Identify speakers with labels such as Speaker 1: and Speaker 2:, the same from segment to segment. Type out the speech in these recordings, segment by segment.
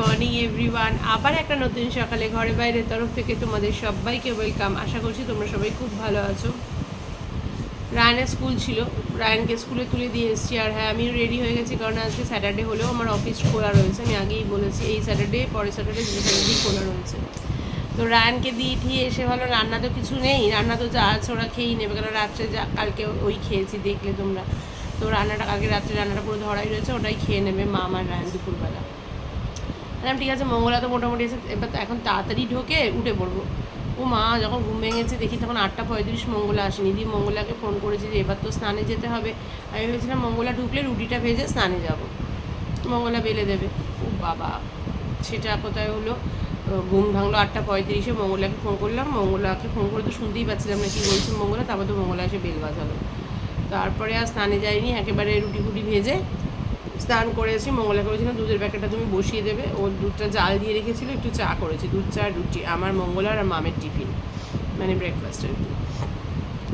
Speaker 1: Morning, everyone. আবার একটা নতুন সকালে ঘরে বাইরের তরফ থেকে তোমাদের সবাইকে ওয়েলকাম। আশা করছি তোমরা সবাই খুব ভালো আছো। রায়নের স্কুল ছিল, রায়নকে স্কুলে তুলে দিয়ে এসেছি। আর হ্যাঁ আমিও রেডি হয়ে গেছি কারণ আজকে স্যাটারডে হলেও আমার অফিস খোলা রয়েছে। আমি আগেই বলেছি, এই স্যাটারডে পরের স্যাটারডে দুই খোলা রয়েছে। তো রায়নকে দিয়ে ঠিয়ে এসে ভালো, রান্না তো কিছু নেই। রান্না তো যা আছে ওরা খেয়েই নেবে। কারণ রাত্রে যা, কালকে ওই খেয়েছি, দেখলে তোমরা। তো রান্নাটা কালকে রাত্রে রান্নাটা পুরো ধরাই রয়েছে, ওটাই খেয়ে নেবে মা আমার রায়ন দুপুরবেলা। বললাম, ঠিক আছে, মঙ্গলা তো মোটামুটি এসে এবার এখন তাড়াতাড়ি ঢোকে, উঠে পড়ব। ও মা যখন ঘুম ভেঙেছে দেখি তখন আটটা পঁয়ত্রিশ মঙ্গলা আসেনি। দিয়ে মঙ্গলাকে ফোন করেছি যে, এবার তো স্নানে যেতে হবে। আমি ভেবেছিলাম, মঙ্গলা ঢুকলে রুটিটা ভেজে স্নানে যাব। মঙ্গলা বেলে দেবে। ও বাবা, সেটা কোথায় হলো? ঘুম ভাঙলো আটটা পঁয়ত্রিশে, মঙ্গলাকে ফোন করলাম। মঙ্গলাকে ফোন করে তো শুনতেই পাচ্ছিলাম না, কি বলছে মঙ্গলা? তারপর তো মঙ্গলা এসে বেল বাজালো। তারপরে আর স্নানে যাইনি একেবারে রুটি ফুটি ভেজে স্নান করেছি, মঙ্গলা করেছিলাম দুধের প্যাকেটটা তুমি বসিয়ে দেবে। ওর দুধটা জাল দিয়ে রেখেছিল, একটু চা করেছি, দুধ, চা, রুটি, আমার মঙ্গলার আর মামের টিফিন মানে ব্রেকফাস্টের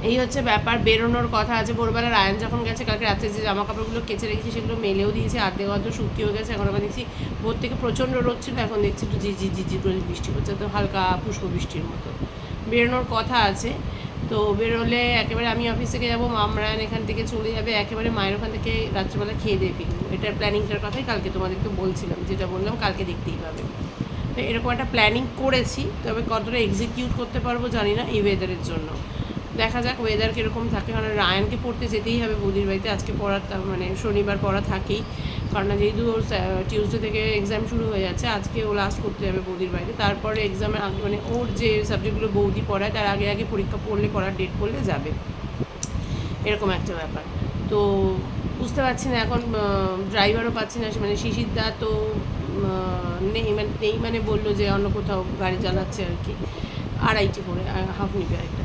Speaker 1: এই হচ্ছে ব্যাপার, বেরোনোর কথা আছে। ভোরবেলা রায়ন যখন গেছে, কালকে রাত্রে যে জামা কাপড়গুলো কেচে রেখেছি, সেগুলো মেলেও দিয়েছে আর্ধেক অর্ধ শুকিয়েও গেছে। এখন আবার দেখছি, ভোর থেকে প্রচণ্ড রোদ ছিল, এখন দেখছি একটু ঝিঝি ঝিঝি করে বৃষ্টি হচ্ছে, তো হালকা পুষ্প বৃষ্টির মতো। বেরোনোর কথা আছে। তো বেরোলে একেবারে আমি অফিস থেকে যাব মামরায়ন এখান থেকে চলে যাবে, একেবারে মায়ের ওখান থেকে রাত্রেবেলা খেয়ে দিয়ে ফিরবো। এটার প্ল্যানিংটার কথাই কালকে তোমাদেরকে বলছিলাম, যেটা বললাম কালকে দেখতেই পাবে। তো এরকম একটা প্ল্যানিং করেছি, তবে কতটা এক্সিকিউট করতে পারব জানি না এই ওয়েদারের জন্য। দেখা যাক ওয়েদার কীরকম থাকে, কারণ রায়ানকে পড়তে যেতেই হবে, বৌদির বাড়িতে আজকে পড়ার মানে শনিবার পড়া থাকেই। কারণ যেহেতু ওর টিউসডে থেকে এক্সাম শুরু হয়ে যাচ্ছে, আজকে ও লাস্ট করতে যাবে বৌদির বাড়িতে। তারপরে এক্সামের আগে মানে ওর যে সাবজেক্টগুলো বৌদি পড়ায়, তার আগে আগে পরীক্ষা পড়লে, পড়ার ডেট পড়লে যাবে। এরকম একটা ব্যাপার। তো বুঝতে পারছি না, এখন ড্রাইভারও পাচ্ছি না মানে শিশির দা তো নেই মানে নেই মানে বলল যে অন্য কোথাও গাড়ি চালাচ্ছে আর কি, আড়াইটি করে হাফ নিবে আরেকটা।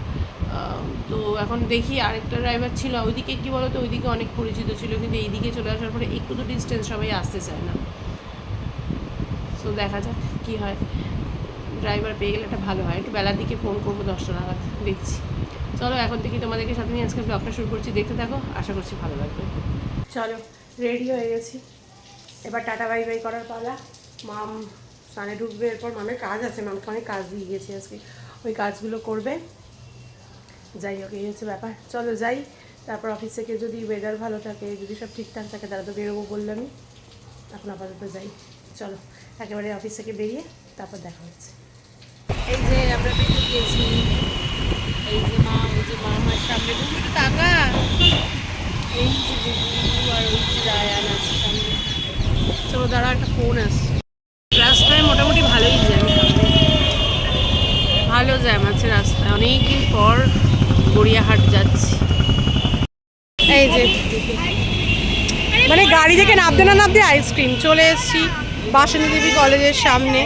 Speaker 1: তো এখন দেখি আরেকটা ড্রাইভার ছিল, ওইদিকে কি বলো তো ওইদিকে অনেক পরিচিত ছিল, কিন্তু এইদিকে চলে আসার পরে একটু তো ডিস্টেন্স সবাই আসতে চায় না। সো দেখা যাক কী হয়। ড্রাইভার পেয়ে গেলে একটা ভালো হয়, একটু বেলার দিকে ফোন করব, দশটা নাগাদ দেখছি। চলো এখন থেকে তোমাদেরকে সাথে নিয়ে আজকে ব্লগটা শুরু করছি। দেখতে থাকো আশা করছি ভালো লাগবে। চলো রেডি হয়ে গেছি। এবার টাটা বাই বাই করার পালা। মাম স্নানে ঢুকবে এরপর মামের কাজ আছে। মামকে অনেক কাজ দিয়ে গেছি আজকে। ওই কাজগুলো করবে। যাই হোক এই হচ্ছে ব্যাপার। চলো যাই। তারপর অফিস থেকে যদি ওয়েদার ভালো থাকে যদি সব ঠিকঠাক থাকে তারা তো বেরোবো বললামই এখন আপাতত যাই। চলো একেবারে অফিস থেকে বেরিয়ে তারপর দেখা হচ্ছে। এই যে আমরা বেরিয়ে গিয়েছি এই যে মা দাঁড়া, একটা ফোন আসছে। রাস্তায় মোটামুটি ভালোই জ্যাম ভালো জ্যাম আছে রাস্তায়। অনেকদিন পর গড়িয়াহাট যাচ্ছি। এই যে মানে গাড়ি থেকে নামতে না নামতে আইসক্রিম চলে এসেছি বাসন্তী দেবী কলেজের সামনে।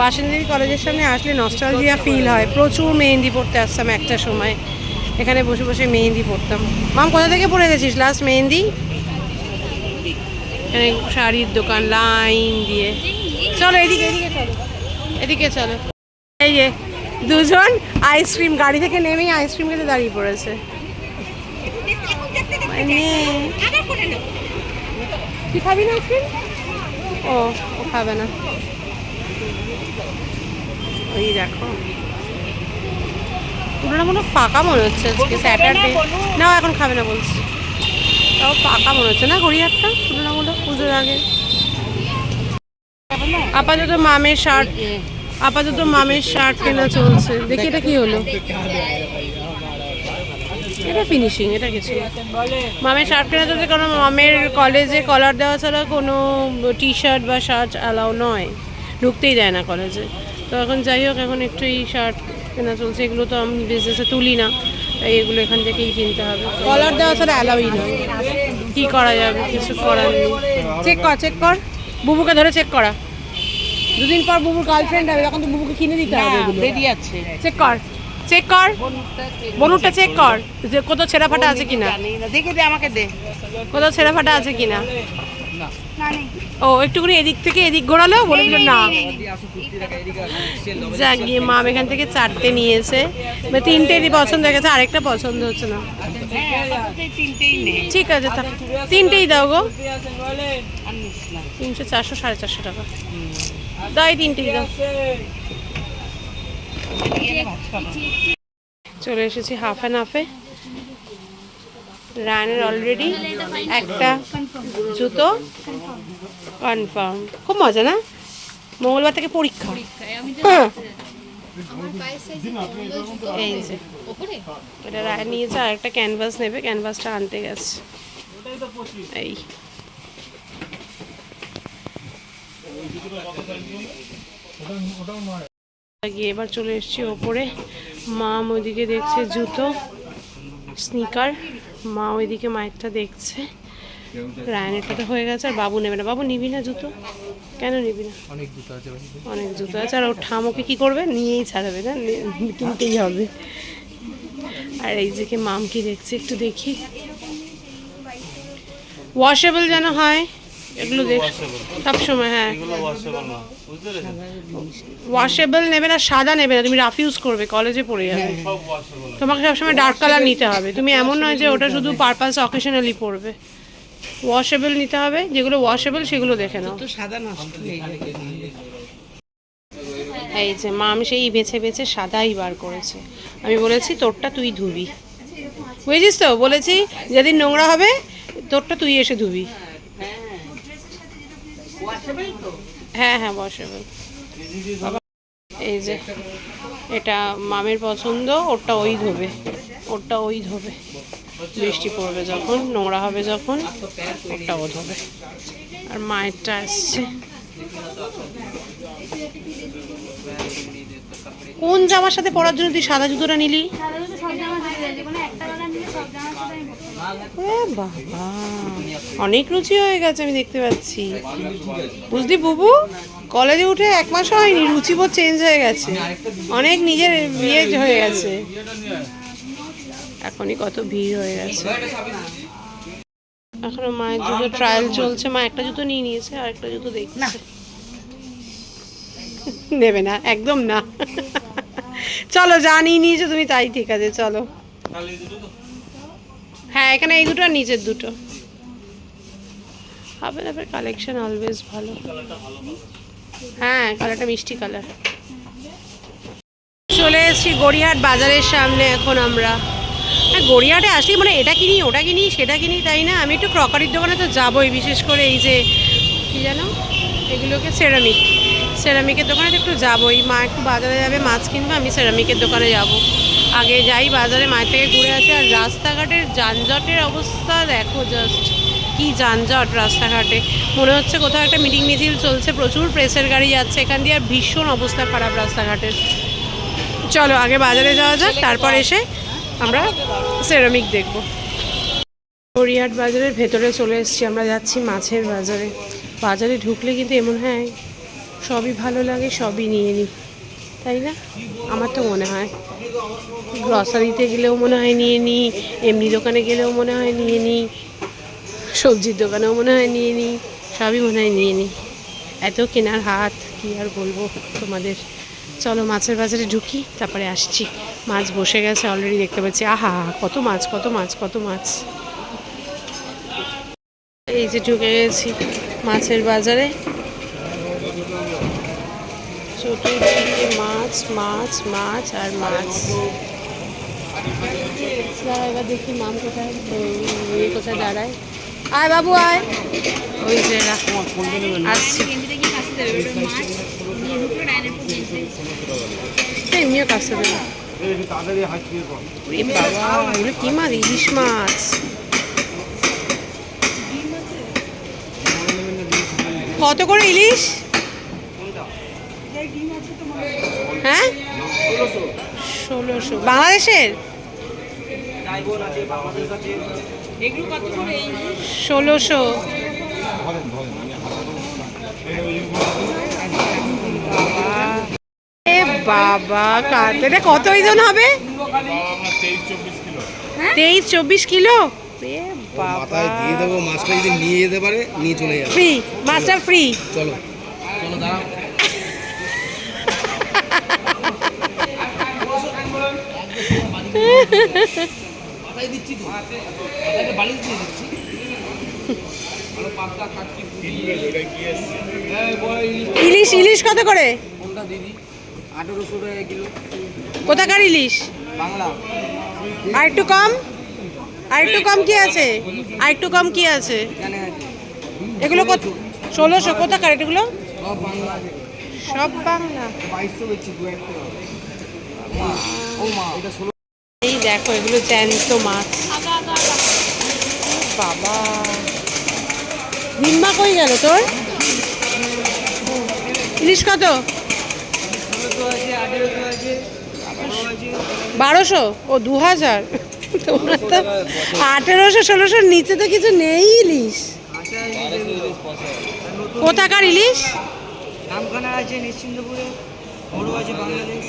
Speaker 1: বাসন্তী দেবী কলেজের সামনে আসলে নস্টালজিয়া ফিল হয়। প্রচুর মেহেন্দি পড়তে আসতাম একটা সময়। এখানে বসে বসে মেহেন্দি পড়তাম মাম, কোথা থেকে পড়ে গেছিস? লাস্ট মেহেন্দি? এখানে শাড়ির দোকান, লাইন দিয়ে। চলো, এদিকে এদিকে চলো। এদিকে চলো। এই যে, দুজন আইসক্রিম, গাড়ি থেকে নেমেই আইসক্রিম খেতে দাঁড়িয়ে পড়েছে। মানে তুই খাবি না আইসক্রিম? ও ও খাবে না। ওই দেখো। হয় ফাঁকা মনে হচ্ছে আজকে স্যাটারডে না এখন খাবে না বলছি। তাও ফাঁকা মনে হচ্ছে না গড়িয়ারটা? তুলনামূলক পুজোর আগে। আপাতত মামের শার্ট আপাতত মামের শার্ট কেনা চলছে। দেখি এটা কি হলো। এটা ফিনিশিং এটা কিছু মামের শার্ট কেনা চলছে কারণ মামের কলেজে কলার দেওয়া ছাড়া কোনো টি শার্ট বা শার্ট অ্যালাউ নয়। ঢুকতেই দেয় না কলেজে তো এখন যাই হোক এখন একটু এই শার্ট কেনা চলছে এগুলো তো আমি বিজনেসে তুলি না তাই এগুলো এখান থেকেই কিনতে হবে। কলার দেওয়া ছাড়া অ্যালাউই না। কী করা যাবে কিছু করার নেই। চেক কর চেক কর। বুবুকে ধরে চেক করা। দুদিন পর বুবুর গার্লফ্রেন্ড হবে তখন তো বুবুকে কিনে দিতে হবে
Speaker 2: দেরি আছে।
Speaker 1: চেক কর চেক কর। বনুরটা চেক কর যে কোথাও ছেঁড়া ফাটা আছে কিনা।
Speaker 2: জানি না দেখে দে আমাকে দে।
Speaker 1: কোথাও ছেঁড়া ফাটা আছে কিনা। ও একটুখানি এদিক থেকে এদিক ঘোরালো? বলে দিল না। যা গিয়ে মাম এখান থেকে চারটে নিয়েছে। মানে তিনটেরই পছন্দ হয়ে গেছে আরেকটা পছন্দ হচ্ছে না।
Speaker 2: হ্যাঁ নে
Speaker 1: ঠিক আছে। তিনটেই দাও গো। তিনশো চারশো সাড়ে চারশো টাকা। দাও এই তিনটেই দাও। চলে এসেছি হাফ অ্যান্ড হাফে। রানের অলরেডি একটা জুতো। কনফার্ম খুব মজা, না? মঙ্গলবার থেকে পরীক্ষা। হ্যাঁ। এই যে, এটা রায় নিয়েছে, আর একটা ক্যানভাস নেবে ক্যানভাসটা আনতে গেছে। এই। গিয়ে এবার চলে এসেছি ওপরে। মা ওইদিকে দেখছে জুতো স্নিকার মা ওইদিকে মায়েরটা দেখছে। রায়নেরটা তো হয়ে গেছে আর বাবু নেবে না। বাবু নিবি না জুতো? কেন নিবি না?
Speaker 3: অনেক জুতো আছে
Speaker 1: অনেক জুতো আছে আর ওর ঠামোকে কী করবে? নিয়েই ছাড়াবে না? নে- কিনতেই হবে। আর এই যে মাম কি দেখছে একটু দেখি। ওয়াশেবল যেন হয়। এগুলো সবসময় হ্যাঁ। ওয়াশেবল নেবে না সাদা নেবে না তুমি রাফ ইউজ করবে কলেজে পড়ে যাবে। তোমাকে সবসময় ডার্ক কালার নিতে হবে। তুমি এমন নয় যে ওটা শুধু পারপাস অকেশনালি পড়বে ওয়াশেবল নিতে হবে যেগুলো ওয়াশেবল সেগুলো দেখে নাও।
Speaker 2: সাদা নষ্ট হয়ে
Speaker 1: এই যে মাম সেই বেছে বেছে সাদাই বার করেছে। আমি বলেছি তোরটা তুই ধুবি। বুঝেছিস তো? বলেছি যেদিন নোংরা হবে তোরটা তুই এসে ধুবি। হ্যাঁ হ্যাঁ বসাবে এই যে এটা মামের পছন্দ ওরটা ওই ধোবে। ওরটা ওই ধোবে। বৃষ্টি পড়বে যখন নোংরা হবে যখন ওরটা ও ধোবে। আর মায়েরটা আসছে। কোন জামার সাথে পরার জন্য তুই সাদা জুতোটা নিলি? বাবা। অনেক রুচি হয়ে গেছে আমি দেখতে পাচ্ছি। বুঝলি বুবু? কলেজে উঠে এক মাস হয়নি রুচিবোধ চেঞ্জ হয়ে গেছে। অনেক নিজের ইয়ে হয়ে গেছে। এখনই কত ভিড় হয়ে গেছে। এখনও মায়ের জুতো ট্রায়াল চলছে। মা একটা জুতো নিয়ে নিয়েছে আর একটা জুতো দেখছে। নেবে না একদম না। চলো যা নিয়ে নিয়েছো তুমি তাই ঠিক আছে চলো। হ্যাঁ এখানে এই দুটো আর দুটো। হবে না কালেকশন অলওয়েজ ভালো। হ্যাঁ কালারটা মিষ্টি কালার চলে এসেছি গড়িয়াহাট বাজারের সামনে এখন আমরা। হ্যাঁ গড়িয়াহাটে আসি মানে এটা কিনি, ওটা কিনি, সেটা কিনি, তাই না? আমি একটু ক্রকারির দোকানে তো যাবোই, বিশেষ করে এই যে, কী জানো এগুলোকে সেরামিক সেরামিকের দোকানে তো একটু যাবোই। মা একটু বাজারে যাবে, মাছ কিনবে, আমি সেরামিকের দোকানে যাব। আগে যাই বাজারে, মায়ের থেকে ঘুরে আসি। আর রাস্তাঘাটের যানজটের অবস্থা দেখো জাস্ট কি যানজট রাস্তাঘাটে। মনে হচ্ছে কোথাও একটা মিটিং মিছিল চলছে, প্রচুর প্রেসের গাড়ি যাচ্ছে, এখান দিয়ে আর ভীষণ অবস্থা খারাপ রাস্তাঘাটের। চলো, আগে বাজারে যাওয়া যাক, তারপর এসে আমরা সেরামিক দেখব। গড়িয়াহাট বাজারের ভেতরে চলে এসেছি, আমরা যাচ্ছি মাছের বাজারে। বাজারে ঢুকলে কিন্তু এমন হয়, সবই ভালো লাগে, সবই নিয়ে নিই তাই না? আমার তো মনে হয়। গ্রসারিতে গেলেও মনে হয় নিয়ে নিই এমনি দোকানে গেলেও মনে হয় নিয়ে নিই সবজির দোকানেও মনে হয় নিয়ে নিই সবই মনে হয় নিয়ে নিই এত কেনার হাত, কি আর বলব তোমাদের। চলো মাছের বাজারে ঢুকি, তারপরে আসছি। মাছ বসে গেছে অলরেডি দেখতে পাচ্ছি। আহা, কত মাছ কত মাছ কত মাছ। এই যে ঢুকে গেছি মাছের বাজারে। মাছ মাছ মাছ আর মাছ। এবার দেখি মাম কোথায় কোথায় দাঁড়ায়। আয় বাবু আয়। ওই আসছি তো এমনিও কাছে দেবে। বাবা এগুলো কি মাছ? ইলিশ মাছ। কত করে ইলিশ? হ্যাঁ? ষোলোশো। বাংলাদেশের? ষোলোশো। বাবা কাত এটা কত ওজন হবে? তেইশ চব্বিশ কিলো? বাবা।
Speaker 3: মাথায় দিয়ে দেবো মাছটা যদি নিয়ে যেতে পারে নিয়ে চলে যাবে।
Speaker 1: ফ্রি মাছটা ফ্রি
Speaker 3: চলো। চলো দাঁড়াও মাথায় দিচ্ছি তো মাথায় বালিশ দিয়ে দিচ্ছি
Speaker 1: ইলিশ ইলিশ কত করে? কোথাকার ইলিশ? আর একটু কম? আর একটু কম কি আছে? আর একটু কম কি আছে? এগুলো কত? ষোলোশো। কোথাকার এগুলো?
Speaker 3: সব বাংলা
Speaker 1: দেখো এগুলো জ্যান্ত মাছ। বাবা। নিম্মা কই গেল তোর? ইলিশ কত? বারোশো? ও দু হাজার। তোমরা তো আঠেরোশো ষোলোশোর নিচে তো কিছু নেই ইলিশ। কোথাকার ইলিশ?
Speaker 2: নামখানা আছে বাংলাদেশ।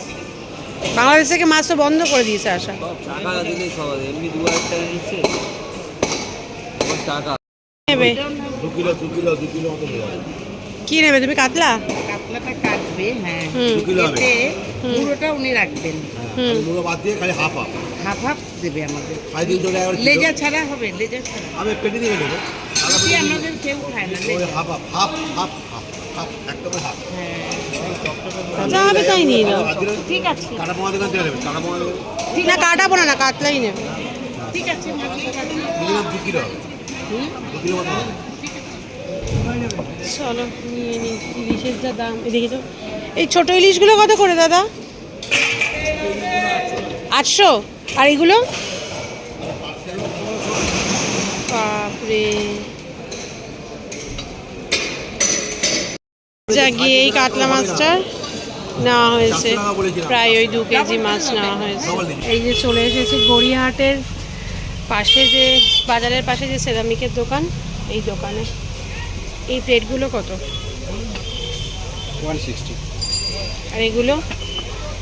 Speaker 1: বাংলাদেশ থেকে মাছ তো বন্ধ করে দিয়েছে আসা নেবে। কি নেবে? তুমি কাতলা?
Speaker 2: কাতলাটা কাটবে হ্যাঁ।
Speaker 1: হুম।
Speaker 3: কিলো হবে।
Speaker 2: এতে পুরোটা উনি রাখবেন।
Speaker 1: হুম।
Speaker 3: বাদ দিয়ে খালি হাফ হাফ
Speaker 2: হাফ হাফ দেবে আমাদের। লেজা ছাড়া হবে লেজা ছাড়া।
Speaker 3: আমি পেটে দিয়ে নেব
Speaker 2: বেশি আমাদের কেউ খায় না
Speaker 3: half half half half half half একদম হাফ
Speaker 1: যা হবে তাই নিয়ে নাও।
Speaker 2: ঠিক আছে।
Speaker 1: না কাটাবো না না কাতলাই নেবে।
Speaker 2: ঠিক আছে
Speaker 1: চলো নিয়ে নিই ইলিশের যা দাম দেখি তো। এই ছোট ইলিশগুলো কত করে দাদা? আটশো? আর এগুলো? বাপরে। যা গিয়ে এই কাতলা মাছটা নেওয়া হয়েছে। প্রায় ওই দু কেজি মাছ নেওয়া হয়েছে। এই যে চলে এসেছি গড়িয়াহাটের পাশে যে বাজারের পাশে যে সেরামিকের দোকান এই দোকানে। এই প্লেটগুলো কত?
Speaker 3: ওয়ান সিক্সটি
Speaker 1: আর এগুলো?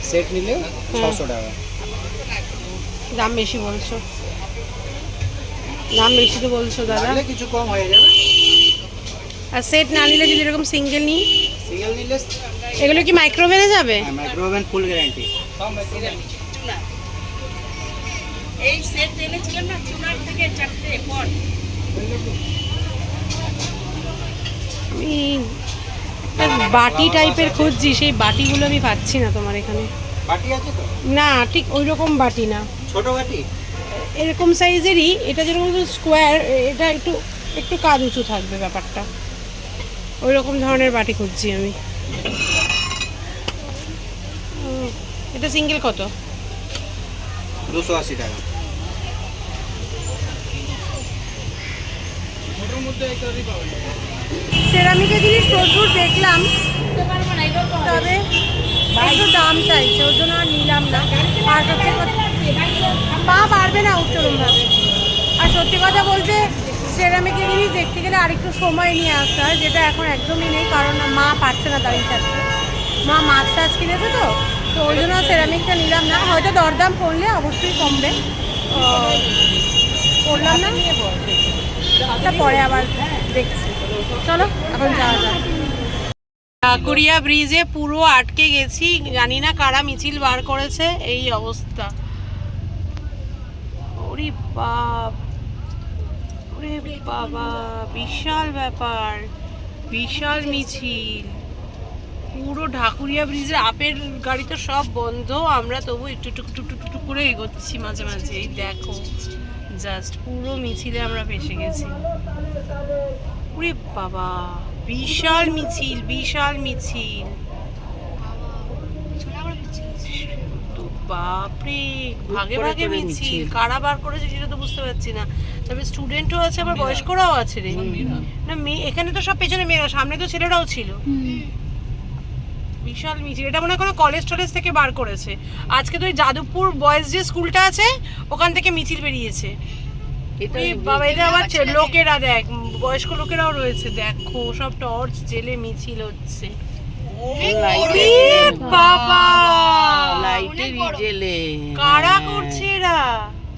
Speaker 3: সেট নিলে
Speaker 1: ছশো
Speaker 3: টাকা।
Speaker 1: দাম বেশি বলছো। দাম বেশি তো বলছো দাদা।
Speaker 3: কিছু কম হয়ে যাবে।
Speaker 1: আর সেট না নিলে যদি এরকম সিঙ্গেল নিই?
Speaker 3: সিঙ্গেল নিলে
Speaker 1: এগুলো কি মাইক্রোওভেনে যাবে?
Speaker 3: মাইক্রোওভেন ফুল গ্যারান্টি
Speaker 2: এই সেট এনেছিলেন না চুনার থেকে চারটে পট।
Speaker 1: আমি বাটি টাইপের খুঁজছি সেই বাটিগুলো আমি পাচ্ছি না তোমার এখানে।
Speaker 3: বাটি আছে তো?
Speaker 1: না ঠিক ওই রকম বাটি না।
Speaker 3: ছোট বাটি?
Speaker 1: এরকম সাইজেরই এটা যেরকম স্কোয়ার এটা একটু একটু কাদ উঁচু থাকবে ব্যাপারটা। ওই রকম ধরনের বাটি খুঁজছি আমি ও, এটা সিঙ্গেল কত?
Speaker 3: দুশো আশি টাকা।
Speaker 1: সেরামিকের জিনিস প্রচুর দেখলাম। তবে একটু দাম চাইছে ওর জন্য আর নিলাম না। আর সত্যি কথা পা পারবে না উত্তরমভাবে আর সত্যি কথা বলতে সেরামিকের জিনিস দেখতে গেলে আরেকটু সময় নিয়ে আসতে হয় যেটা এখন একদমই নেই কারণ মা পারছে না দাঁড়িয়ে থাকতে মা মাছ টাছ কিনেছে তো তো ওই জন্য সেরামিকটা নিলাম না। হয়তো দরদাম পড়লে অবশ্যই কমবে। করলাম না। পরে আবার দেখছি। চলো, এখন যাওয়া যাক। ঢাকুরিয়া ব্রিজে পুরো আটকে গেছি। জানি না কারা মিছিল বার করেছে, এই অবস্থা। ওরে ওরে বাবা, বিশাল ব্যাপার। বিশাল মিছিল। পুরো ঢাকুরিয়া ব্রিজের আপের গাড়ি তো সব বন্ধ। আমরা তবু একটু টুক টুক টুক টুক করে এগোচ্ছি মাঝে মাঝে। এই দেখো জাস্ট পুরো মিছিলে আমরা ফেসে গেছি। ওরে বাবা বিশাল মিছিল বিশাল মিছিল। তো বাপরে ভাগে ভাগে মিছিল।
Speaker 2: মিছিল।
Speaker 1: কারা বার করেছে সেটা তো বুঝতে পারছি না। তবে স্টুডেন্টও আছে আবার বয়স্করাও আছে রে। না মেয়ে এখানে তো সব পেছনে মেয়েরা সামনে তো ছেলেরাও ছিল। বিশাল মিছিল। এটা মনে হয় কোনো কলেজ টলেজ থেকে বার করেছে। আজকে তো ওই যাদবপুর বয়েজ যে স্কুলটা আছে ওখান থেকে মিছিল বেরিয়েছে। বাবা এটা আবার লোকেরা দেখ বয়স্ক লোকেরাও রয়েছে দেখো সব টর্চ জেলে মিছিল হচ্ছে। বাবা!
Speaker 2: লাইটে জেলে
Speaker 1: কারা করছে এরা?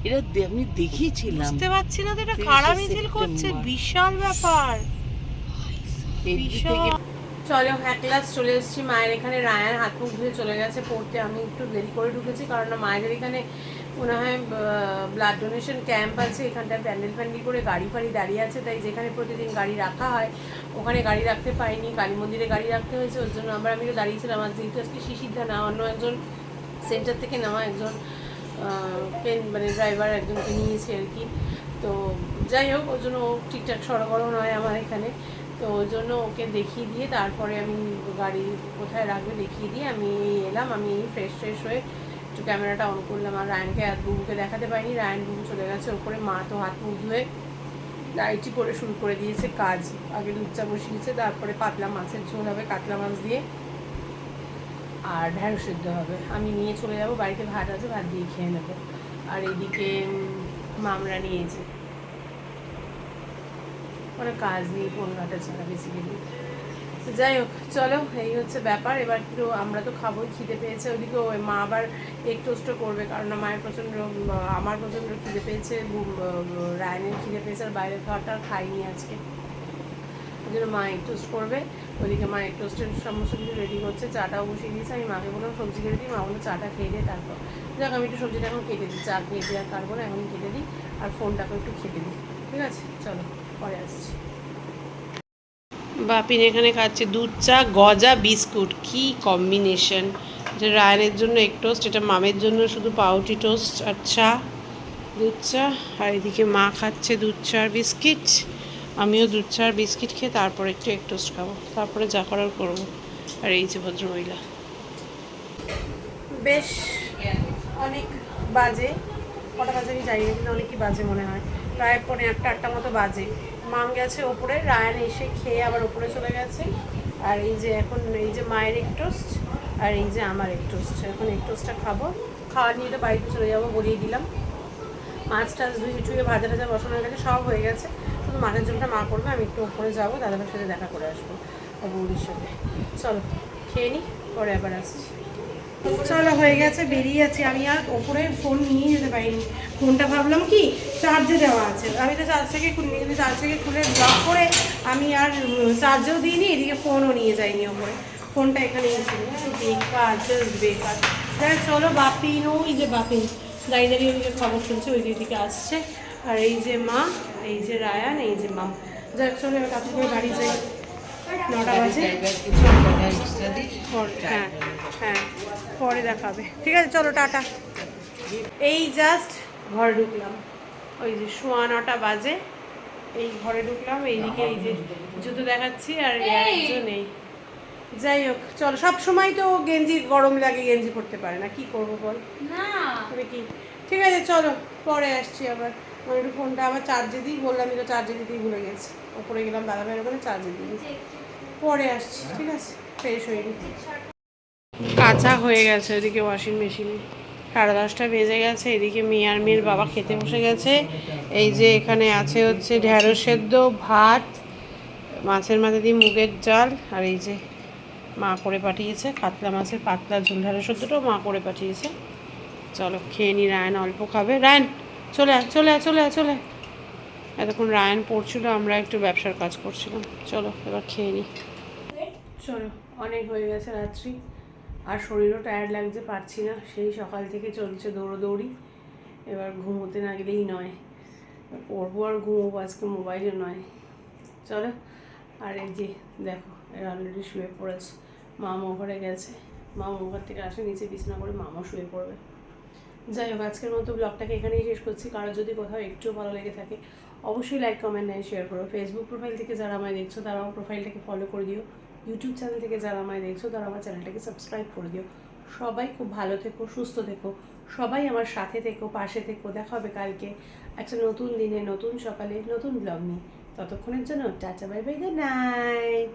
Speaker 2: এটা আমি দেখিয়েছিলাম
Speaker 1: বুঝতে পারছি না তো এটা কারা মিছিল করছে বিশাল ব্যাপার। বিশাল। চলো এক ক্লাস চলে এসেছি। মায়ের এখানে রায়ান হাত মুখ ধুয়ে চলে গেছে পড়তে। আমি একটু দেরি করে ঢুকেছি, কারণ মায়েদের এখানে মনে হয় ব্লাড ডোনেশন ক্যাম্প আছে। এখানটায় প্যান্ডেল প্যান্ডেল করে গাড়ি ফাড়ি দাঁড়িয়ে আছে। তাই যেখানে প্রতিদিন গাড়ি রাখা হয়, ওখানে গাড়ি রাখতে পাইনি কালী মন্দিরে গাড়ি রাখতে হয়েছে, ওর জন্য আবার আমি দাঁড়িয়েছিলাম। আর যেহেতু আজকে শিশিদ্ধা না, অন্য একজন সেন্টার থেকে নেওয়া একজন পেন মানে ড্রাইভার একজনকে নিয়েছে আর কি। তো যাই হোক, ওর জন্য ও ঠিকঠাক সরগরম নয় আমার এখানে। তো ওর জন্য ওকে দেখিয়ে দিয়ে তারপরে আমি গাড়ি কোথায় রাখবে দেখিয়ে দিয়ে আমি এলাম। আমি ফ্রেশ ফ্রেশ হয়ে একটু ক্যামেরাটা অন করলাম আর রায়নকে আর বুবুকে দেখাতে পারিনি। রায়ন বুবু চলে গেছে ওপরে মা তো হাত মুখ ধুয়ে লাইটি করে শুরু করে দিয়েছে কাজ। আগে দুধ চা বসিয়েছে তারপরে পাতলা মাছের ঝোল হবে কাতলা মাছ দিয়ে আর ঢ্যাঁড়স সিদ্ধ হবে। আমি নিয়ে চলে যাব বাড়িতে ভাত আছে ভাত দিয়ে খেয়ে নেব। আর এইদিকে উম, মামরা নিয়েছে কোনো কাজ নেই ফোন ঘাটা ছাড়া বেসিক্যালি যাই হোক, চলো, এই হচ্ছে ব্যাপার। এবার একটু আমরা তো খাবোই, খিদে পেয়েছে। ওইদিকে ওই মা আবার এক টোস্টও করবে, কারণ মায়ের প্রচণ্ড আমার প্রচণ্ড খিদে পেয়েছে রায়নের খিদে পেয়েছে, আর বাইরের খাওয়াটা খাইনি আজকে। ওই জন্য মা এক টোস্ট করবে। ওইদিকে মা এক টোস্টের সমস্ত কিছু রেডি করছে, চাটাও বসিয়ে দিয়েছে। আমি মাকে বললাম, সবজি কেটে দিই? মা বলল, চাটা খেয়ে দিয়ে তারপর। যাক, আমি একটু সবজিটা এখন কেটে দিই, চা খেয়ে দিয়ে আর পারব না এখন কেটে দিই, আর ফোনটাকে একটু খেতে দিই। ঠিক আছে? চলো। পরে আসছি বাপিন এখানে খাচ্ছে দুধ চা গজা বিস্কুট। কি কম্বিনেশন। যে রায়নের জন্য এক টোস্ট এটা মামের জন্য শুধু পাউটি টোস্ট আর চা দুধ চা। আর এদিকে মা খাচ্ছে দুধ চা আর বিস্কিট। আমিও দুধ চা আর বিস্কিট খেয়ে তারপরে একটু এক টোস্ট খাব। তারপরে যা করার করব। আর এই যে ভদ্রমহিলা। বেশ অনেক বাজে। কটা বাজে আমি জানি না কিন্তু অনেকই বাজে মনে হয়। প্রায় পৌনে একটা, আটটা মতো বাজে। মাম গেছে ওপরে, রায়ান এসে খেয়ে আবার ওপরে চলে গেছে। আর এই যে এখন, এই যে মায়ের এক টোস্ট, আর এই যে আমার এক টোস্ট। এখন এক টোস্টটা খাব। খাওয়া নিয়ে তো বাড়িতে চলে যাব বলিয়ে দিলাম। মাছ টাছ ধুয়ে টুয়ে ভাজা টাজা বসানো গেছে সব হয়ে গেছে। শুধু মাছের ঝোলটা মা করবে, আমি একটু ওপরে যাব, দাদাভাইয়ের সাথে দেখা করে আসব। বৌদির সাথে। চলো, খেয়ে নিই পরে আবার আসছি। চলো, হয়ে গেছে, বেরিয়ে আছি আমি আর ওপরে ফোন নিয়ে যেতে পারিনি। ফোনটা ভাবলাম কি চার্জে দেওয়া আছে। আমি তো চার্জ থেকে খুলে কিন্তু চার্জ থেকে খুলে ব্লক করে আমি আর চার্জেও দিইনি, এদিকে ফোনও নিয়ে যাইনি ওপরে। ফোনটা এখানেই ছিল বেকার জাস্ট বেকার। দেখ চলো বাপিন ওই যে বাপিন দাঁড়িয়ে দাঁড়িয়ে ওইদিকে খবর শুনছে ওই দিকে আসছে। আর এই যে মা, এই যে রায়ান, এই যে মা যাক চলো, এবার কাছে করে বাড়ি যাই। নটা বাজে। হ্যাঁ হ্যাঁ পরে দেখাবে। ঠিক আছে চলো টাটা। এই জাস্ট ঘরে ঢুকলাম। ওই যে সোয়া নটা বাজে। এই ঘরে ঢুকলাম এইদিকে এই যে জুতো দেখাচ্ছি আর একজন নেই যাই হোক চলো সব সময় তো গেঞ্জি গরম লাগে গেঞ্জি পরতে পারে না। কি করব বল?
Speaker 4: না।
Speaker 1: কি? ঠিক আছে চলো পরে আসছি আবার। আমি একটু ফোনটা আবার চার্জে দিই, বললাম তো চার্জে দিতেই ভুলে গেছি। ওপরে গেলাম, দাদা ভাইয়ের ওখানে চার্জে দিই পরে আসছি, ঠিক আছে? ফ্রেশ হয়ে কাঁচা হয়ে গেছে ওদিকে ওয়াশিং মেশিনে সাড়ে দশটা বেজে গেছে, এদিকে মেয়ে আর মেয়ের বাবা খেতে বসে গেছে। এই যে এখানে আছে হচ্ছে ঢেঁড়স সেদ্ধ, ভাত, মাছের মাথা দিয়ে মুগের জাল আর এই যে মা করে পাঠিয়েছে, কাতলা মাছের পাতলা ঝোল, ঢেঁড়স সেদ্ধটাও মা করে পাঠিয়েছে। চলো, খেয়ে নি, রায়ন অল্প খাবে। রায়ন চলে আয় চলে আয় চলে আয়, চলে এতক্ষণ রায়ন পড়ছিল, আমরা একটু ব্যবসার কাজ করছিলাম। চলো, এবার খেয়ে নিই চলো, অনেক হয়ে গেছে রাত্রি। আর শরীরও টায়ার্ড লাগছে, পারছি না। সেই সকাল থেকে চলছে দৌড়োদৌড়ি। এবার ঘুমোতে না গেলেই নয়। পড়ব আর ঘুমোবো, আজকে মোবাইলে নয়। চলো, আর এই যে, দেখো, এরা অলরেডি শুয়ে পড়েছে। মামা ঘরে গেছে। মামা ঘর থেকে আসে, নিচে বিছনা করে মামা শুয়ে পড়বে। যাই হোক, আজকের মতো ব্লগটাকে এখানেই শেষ করছি। কারও যদি কোথাও একটু ভালো লেগে থাকে, অবশ্যই লাইক কমেন্ট নাই শেয়ার করো। ফেসবুক প্রোফাইল থেকে যারা আমায় দেখছ, তারা আমার প্রোফাইলটাকে ফলো করে দিও। ইউটিউব চ্যানেল থেকে যারা আমায় দেখছ, তারা আমার চ্যানেলটাকে সাবস্ক্রাইব করে দিও। সবাই খুব ভালো থেকো, সুস্থ থেকো। সবাই আমার সাথে থেকো, পাশে থেকো। দেখা হবে কালকে একটা নতুন দিনে, নতুন সকালে, নতুন ব্লগ নিয়ে। ততক্ষণের জন্য tata bye bye good night